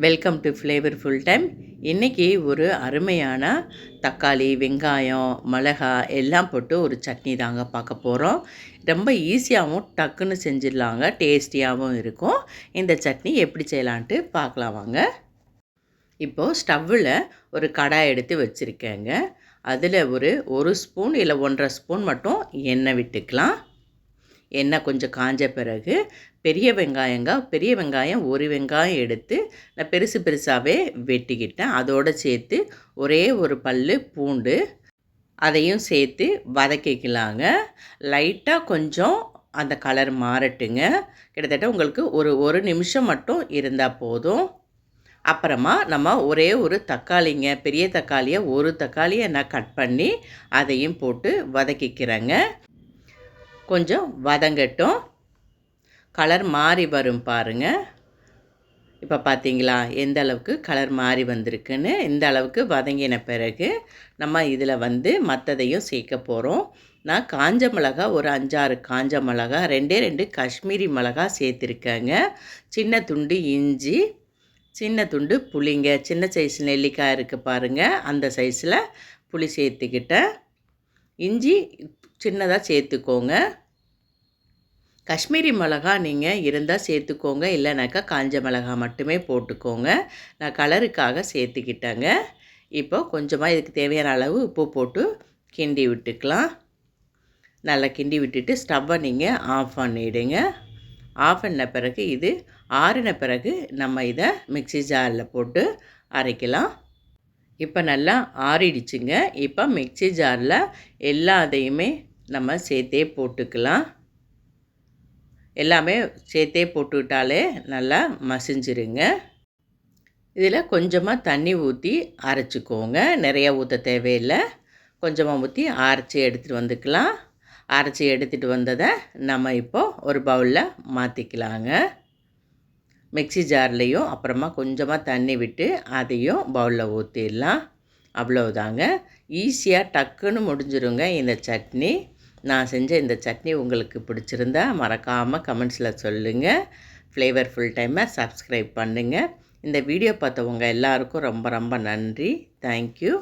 Welcome to flavour full time இன்றைக்கி ஒரு அருமையான தக்காளி வெங்காயம் மிளகா எல்லாம் போட்டு ஒரு சட்னி தாங்க பார்க்க போகிறோம் ரொம்ப ஈஸியாகவும் டக்குன்னு செஞ்சிடலாங்க. டேஸ்டியாகவும் இருக்கும். இந்த சட்னி எப்படி செய்யலான்ட்டு பார்க்கலாம் வாங்க. இப்போது ஸ்டவ்வில் ஒரு கடாய் எடுத்து வச்சுருக்கேங்க. அதில் ஒரு ஒரு ஸ்பூன் இல்லை ஒன்றரை ஸ்பூன் மட்டும் எண்ணெய் விட்டுக்கலாம். எண்ணெய் கொஞ்சம் காஞ்ச பிறகு பெரிய வெங்காயங்க பெரிய வெங்காயம் ஒரு வெங்காயம் எடுத்து நான் பெருசு பெருசாகவே வெட்டிக்கிட்டேன். அதோடு சேர்த்து ஒரே ஒரு பல் பூண்டு அதையும் சேர்த்து வதக்கிக்கலாங்க. லைட்டாக கொஞ்சம் அந்த கலர் மாறட்டுங்க. கிட்டத்தட்ட உங்களுக்கு ஒரு ஒரு நிமிஷம் மட்டும் இருந்தால் போதும். அப்புறமா நம்ம ஒரே ஒரு தக்காளிங்க பெரிய தக்காளியை ஒரு தக்காளியை நான் கட் பண்ணி அதையும் போட்டு வதக்கிக்கிறேங்க. கொஞ்சம் வதங்கட்டும். கலர் மாறி வரும் பாருங்கள் இப்போ பார்த்தீங்களா எந்த அளவுக்கு கலர் மாறி வந்திருக்குன்னு? இந்த அளவுக்கு வதங்கின பிறகு நம்ம இதில் வந்து மற்றதையும் சேர்க்க போகிறோம் நான் காஞ்ச மிளகா ஒரு அஞ்சாறு காஞ்ச மிளகா ரெண்டே ரெண்டு காஷ்மீரி மிளகா சேர்த்துருக்கேங்க. சின்ன துண்டு இஞ்சி சின்ன துண்டு புளிங்க சின்ன சைஸ் நெல்லிக்காய் இருக்குது பாருங்கள் அந்த சைஸில் புளி சேர்த்துக்கிட்டேன். இஞ்சி சின்னதாக சேர்த்துக்கோங்க. காஷ்மீரி மிளகா நீங்கள் இருந்தால் சேர்த்துக்கோங்க. இல்லைனாக்கா காஞ்ச மிளகா மட்டுமே போட்டுக்கோங்க. நான் கலருக்காக சேர்த்துக்கிட்டேங்க. இப்போ கொஞ்சமாக இதுக்கு தேவையான அளவு உப்பு போட்டு கிண்டி விட்டுக்கலாம். நல்லா கிண்டி விட்டுட்டு ஸ்டவ்வை நீங்கள் ஆஃப் பண்ணிவிடுங்க ஆஃப் பண்ண பிறகு இது ஆறின பிறகு நம்ம இதை மிக்சி ஜாரில் போட்டு அரைக்கலாம். இப்போ நல்லா ஆறிடுச்சுங்க. இப்போ மிக்சி ஜாரில் எல்லாத்தையுமே நம்ம சேர்த்தே போட்டுக்கலாம். எல்லாமே சேர்த்தே போட்டுக்கிட்டாலே நல்லா மசிஞ்சிருங்க. இதில் கொஞ்சமாக தண்ணி ஊற்றி அரைச்சிக்கோங்க. நிறையா ஊற்ற தேவையில்லை. கொஞ்சமாக ஊற்றி அரைச்சி எடுத்துகிட்டு வந்துக்கலாம். அரைச்சி எடுத்துகிட்டு வந்ததை நம்ம இப்போது ஒரு பவுலில் மாற்றிக்கலாங்க. மிக்சி ஜார்லேயும் அப்புறமா கொஞ்சமாக தண்ணி விட்டு அதையும் பவுலில் ஊற்றிடலாம். அவ்வளோதாங்க ஈஸியாக டக்குன்னு முடிஞ்சிருங்க இந்த சட்னி. நான் செஞ்ச இந்த சட்னி உங்களுக்கு பிடிச்சிருந்தா மறக்காமல் கமெண்ட்ஸில் சொல்லுங்கள் ஃப்ளேவர் ஃபுல் டைமை சப்ஸ்கிரைப் பண்ணுங்கள் இந்த வீடியோ பார்த்தவங்க எல்லாருக்கும் ரொம்ப ரொம்ப நன்றி. தேங்க்யூ